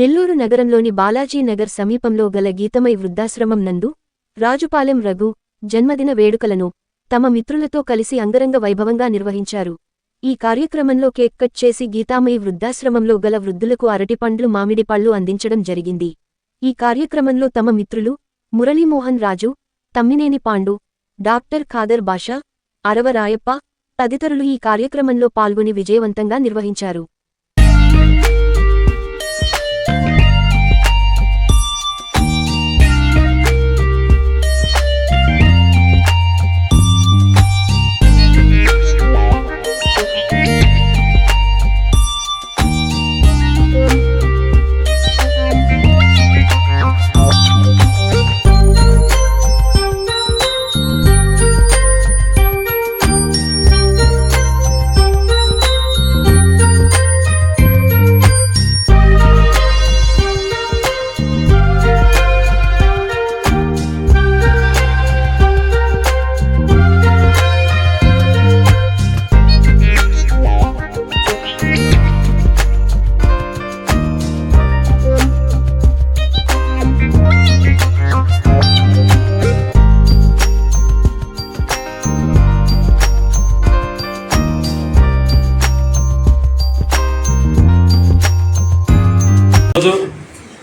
నెల్లూరు నగరంలోని బాలాజీ నగర్ సమీపంలో గల గీతమై వృద్ధాశ్రమం నందు రాజుపాలెం రఘు జన్మదిన వేడుకలను తమ మిత్రులతో కలిసి అంగరంగ వైభవంగా నిర్వహించారు. ఈ కార్యక్రమంలో కేక్ కట్ చేసి గీతామయి వృద్ధాశ్రమంలో గల వృద్ధులకు అరటిపండ్లు మామిడిపళ్ళు అందించడం జరిగింది. ఈ కార్యక్రమంలో తమ మిత్రులు మురళీమోహన్ రాజు తమ్మినేని పాండు డాక్టర్ ఖాదర్ బాషా అరవరాయప్ప తదితరులు ఈ కార్యక్రమంలో పాల్గొని విజయవంతంగా నిర్వహించారు.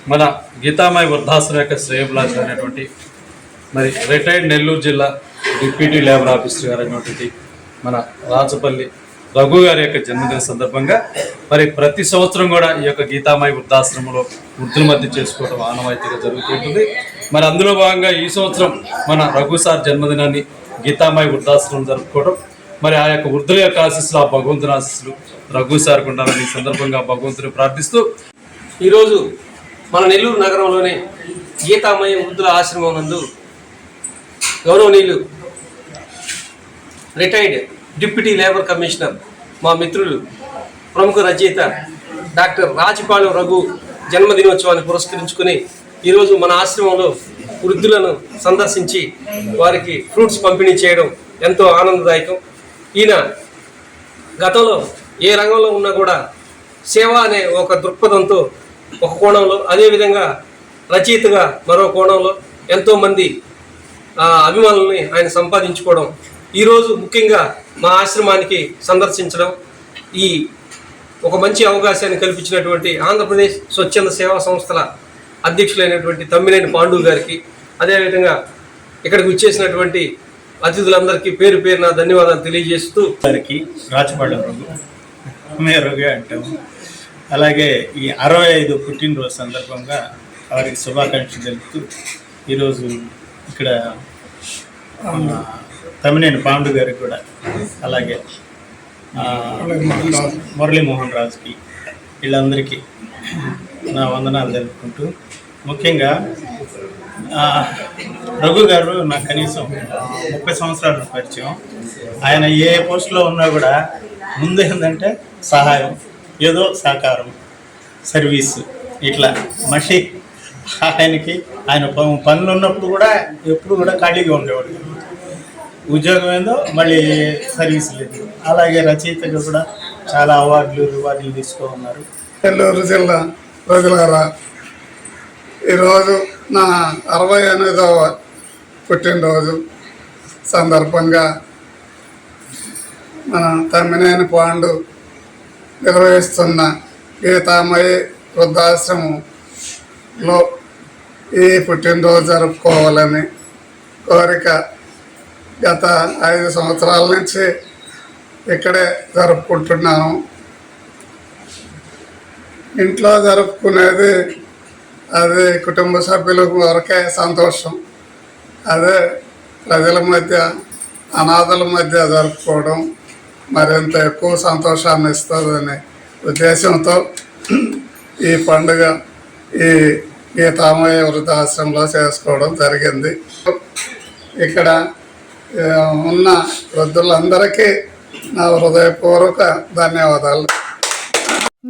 మన గీతామయ వృద్ధాశ్రమ యొక్క శ్రేయభిలాష అనేటువంటి మరి రిటైర్డ్ నెల్లూరు జిల్లా డిప్యూటీ లేబర్ ఆఫీసర్ గారు అనేటువంటి మన రాజపల్లి రఘు గారి యొక్క జన్మదిన సందర్భంగా మరి ప్రతి సంవత్సరం కూడా ఈ యొక్క గీతామయ వృద్ధాశ్రమంలో వృద్ధుల మధ్య చేసుకోవడం ఆనవాయితీగా జరుగుతుంటుంది మరి అందులో భాగంగా ఈ సంవత్సరం మన రఘు సార్ జన్మదినాన్ని గీతామయ వృద్ధాశ్రమం జరుపుకోవడం మరి ఆ యొక్క వృద్ధుల యొక్క ఆశీస్సులు ఆ భగవంతుని ఆశీస్సులు రఘు సార్కు ఉండాలని ఈ సందర్భంగా భగవంతుని ప్రార్థిస్తూ ఈరోజు మన నెల్లూరు నగరంలోని గీతామయ వృద్ధుల ఆశ్రమం నందు గౌరవనీయులు రిటైర్డ్ డిప్యూటీ లేబర్ కమిషనర్ మా మిత్రులు ప్రముఖ రచయిత డాక్టర్ రాజపాలెం రఘు జన్మదినోత్సవాన్ని పురస్కరించుకుని ఈరోజు మన ఆశ్రమంలో వృద్ధులను సందర్శించి వారికి ఫ్రూట్స్ పంపిణీ చేయడం ఎంతో ఆనందదాయకం. ఈయన గతంలో ఏ రంగంలో ఉన్నా కూడా సేవ అనే ఒక దృక్పథంతో ఒక కోణంలో అదేవిధంగా రచయితగా మరో కోణంలో ఎంతోమంది అభిమానుల్ని ఆయన సంపాదించుకోవడం ఈరోజు ముఖ్యంగా మా ఆశ్రమానికి సందర్శించడం ఈ ఒక మంచి అవకాశాన్ని కల్పించినటువంటి ఆంధ్రప్రదేశ్ స్వచ్ఛంద సేవా సంస్థల అధ్యక్షులైనటువంటి తమ్మినేని పాండు గారికి అదేవిధంగా ఇక్కడికి వచ్చేసినటువంటి అతిథులందరికీ పేరు పేరున ధన్యవాదాలు తెలియజేస్తూ గారికి మేరుగా అంటాము. అలాగే ఈ అరవై ఐదు పుట్టినరోజు సందర్భంగా వారికి శుభాకాంక్షలు తెలుపుతూ ఈరోజు ఇక్కడ తమినేని పాండు గారికి కూడా అలాగే మురళీమోహన్ రాజుకి వీళ్ళందరికీ నా వందనాలు తెలుపుకుంటూ ముఖ్యంగా రఘు గారు నాకు కనీసం ముప్పై సంవత్సరాల పరిచయం. ఆయన ఏ పోస్ట్లో ఉన్నా కూడా ముందు ఏంటంటే సహాయం. ఏదో సహకారం సర్వీస్ ఇట్లా. మనిషి ఆయనకి ఆయన ప- పనులు ఉన్నప్పుడు కూడా ఎప్పుడు కూడా ఖాళీగా ఉండేవాడు. ఉద్యోగం ఏందో మళ్ళీ సర్వీస్ లేదు. అలాగే రచయితగా కూడా చాలా అవార్డులు రివార్డులు తీసుకో ఉన్నారు నెల్లూరు జిల్లా ప్రజలారా ఈరోజు నా అరవై ఎనిమిదవ పుట్టినరోజు సందర్భంగా మన తమ్మినేని పాండు నిర్వహిస్తున్న గీతామయ వృద్ధాశ్రమంలో ఈ పుట్టినరోజు జరుపుకోవాలని కోరిక గత ఐదు సంవత్సరాల నుంచి ఇక్కడే జరుపుకుంటున్నాను ఇంట్లో జరుపుకునేది అది కుటుంబ సభ్యుల వరకే సంతోషం. అదే ప్రజల మధ్య అనాథల మధ్య జరుపుకోవడం. మరింత ఎక్కువ సంతోషాన్ని ఇస్తుందనే ఉద్దేశంతో ఈ పండుగ ఈ గీతామయ వృద్ధాశ్రమంలో చేసుకోవడం జరిగింది. ఇక్కడ ఉన్న వృద్ధులందరికీ నా హృదయపూర్వక ధన్యవాదాలు.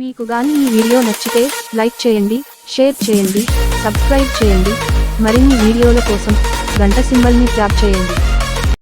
మీకు గాని ఈ వీడియో నచ్చితే లైక్ చేయండి షేర్ చేయండి సబ్స్క్రైబ్ చేయండి. మరిన్ని వీడియోల కోసం గంట సింబల్ని ట్యాప్ చేయండి.